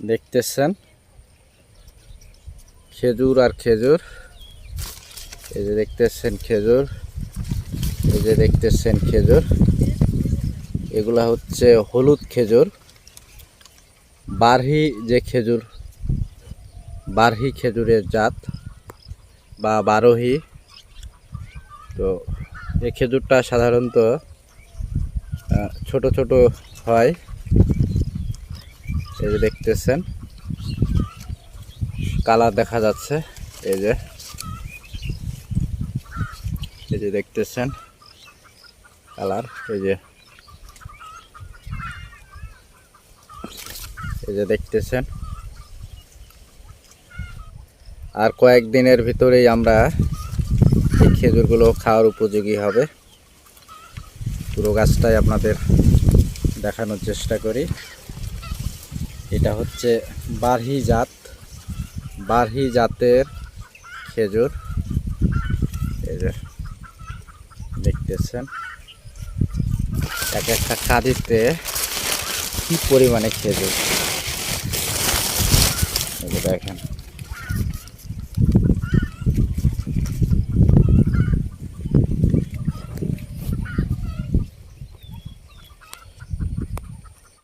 দেখতেছেন? খেজুর আর খেজুর। এই যে দেখতেছেন খেজুর। এই যে দেখতেছেন খেজুর। এগুলা হচ্ছে হলুদ খেজুর। বারহি যে খেজুর, বারহি খেজুরের জাত বা বারোহি। তো এই খেজুরটা সাধারণত ছোট ছোট হয়। এই যে দেখতেছেন। কালার দেখা যাচ্ছে, এই যে। এই যে দেখতেছেন, কালার, এই যে। এই যে দেখতেছেন। আর কয়েকদিনের ভিতরেই আমরা এই খেজুরগুলো খাওয়ার উপযোগী হবে। পুরো গাছটাই আপনাদের দেখানোর চেষ্টা করি। এটা হচ্ছে বারহি জাত, বারহি জাতের খেজুর। এই যে দেখতেছেন, এক একটা কাঁদিতে কি পরিমাণে খেজুর? দেখেন।